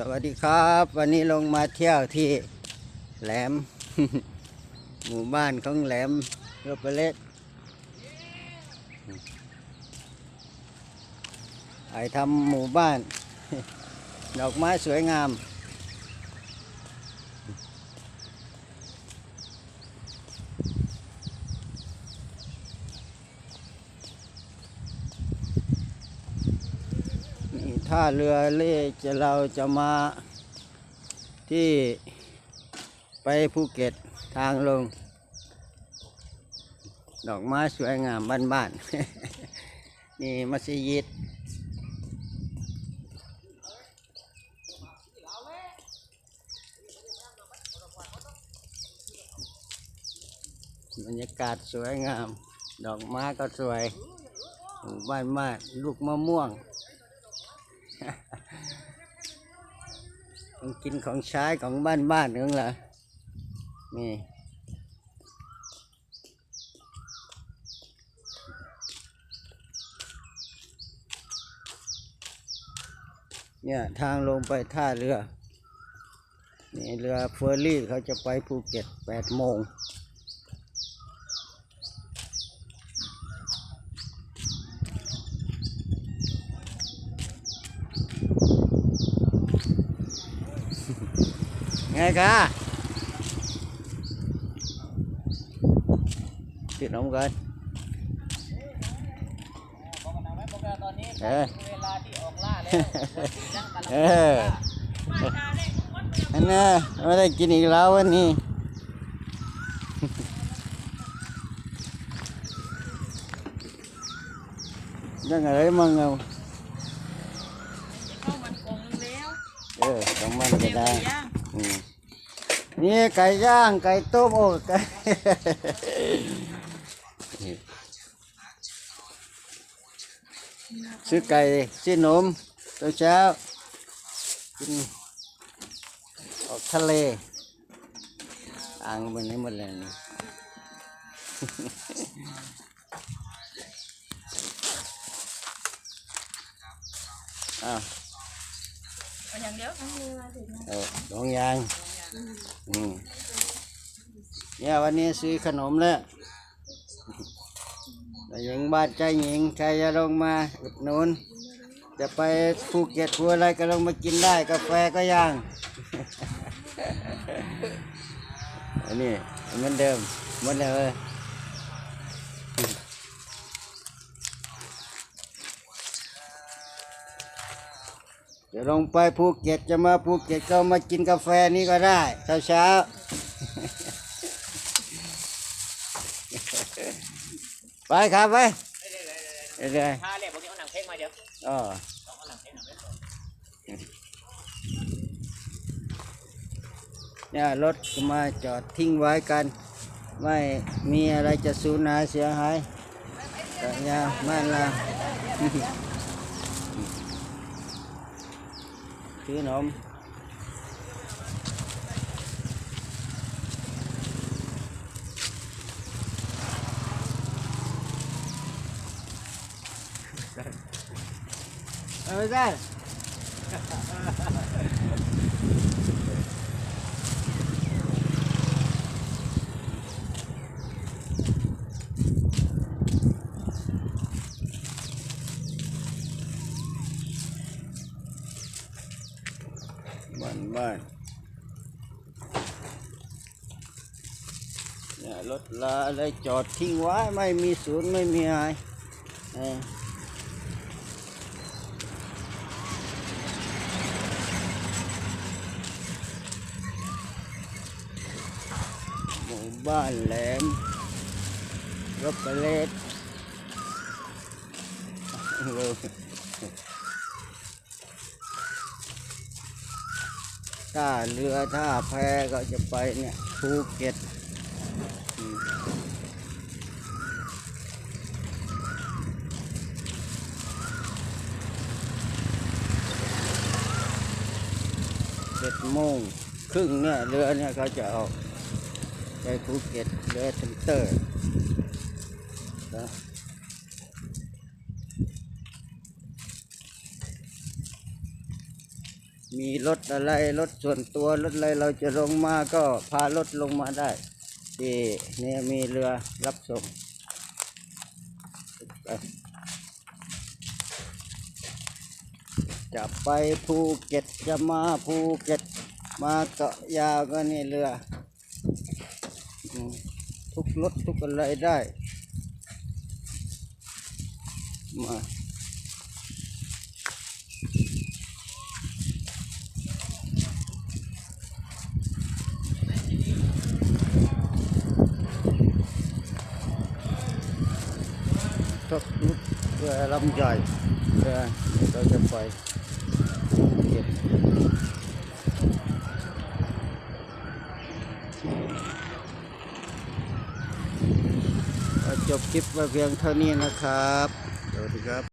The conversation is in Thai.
สวัสดีครับ วันนี้ลงมาเที่ยวที่แหลม หมู่บ้านของแหลมโรเปเลสไอทำหมู่บ้าน ดอกไม้สวยงาม นี่ ท่าเรือเล่จะเราจะมาที่ไปภูเก็ตทางลง ดอกไม้สวยงามบ้านๆ นี่มัสยิดบรรยากาศสวยงาม ดอกไม้ก็สวยหมู่บ้านมากลูกมะม่วง ของกินของใช้ของบ้านบ้านนึงละนี่เนี่ยทางลงไปท่าเรือ นี่เรือเฟอร์รี่เขาจะไปภูเก็ตแปดโมง ไงกะติดน้ำกันตอนนี้เออเวลาที่ออกล่าแล้วยังกำลังเอออันน่ะไม่ได้กินอีกแล้ววันนี้ยังไงมั่งเอาเข้ามันคงแล้วเออต้องมันก็เดี๋ยวได้ย่างอืม นี่ไก่ย่างไก่ต้มโอ้ไก่ซื้อไก่ซื้อนมตอนเช้ากินออกทะเลอ่างมันนี้หมดเลยนี่อ้าวเอาอย่างเดียวทั้งมื อืมเนี่ยวันนี้ซื้อขนมแล้วหญิงบ้านใจหญิงใครจะลงมาอุดหนุนจะไปภูเก็ตภูอะไรก็ลงมากินได้กาแฟก็ย่าง อันนี้เหมือนเดิมหมดเลย จะลงไปภูเก็ตจะมาภูเก็ตก็มากินกาแฟนี้ก็ได้เช้าเช้าๆไปครับไปเรื่อยถ้าเรียกพวกนี้เอาหนังเพลงมาเดี๋ยวๆอ๋อต้องเอาหนังเพลงหนังเพลงเนี่ยรถก็มาจอดทิ้งไว้กัน ไม่มีอะไรจะสูญหายเสียหายแต่ยาม่านละซื้อขนมเอา ไปได้บ้านบ้านเนี่ยรถลาอะไรจอดทิ้งไว้ ไม่มีศูนย์ไม่มีอะไรหมู่บ้านแหลมรถเปเลด ถ้าเรือถ้าแพก็จะไปเนี่ยภูเก็ตเจ็ดโมงครึ่งเนี่ยเรือเนี่ยเขาจะออกไปภูเก็ตเรือเซนเตอร์นะ มีรถอะไรรถส่วนตัวรถอะไรเราจะลงมาก็พารถลงมาได้ที่นี่มีเรือรับส่งจะไปภูเก็ตจะมาภูเก็ตมาเกาะยาวก็นี่เรือ ทุกรถทุกอะไรได้มา ทุกรถเรือลำใหญ่เรือเราจะไปเก็ตก็จบคลิปไว้เพียงเท่านี้นะครับ สวัสดีครับ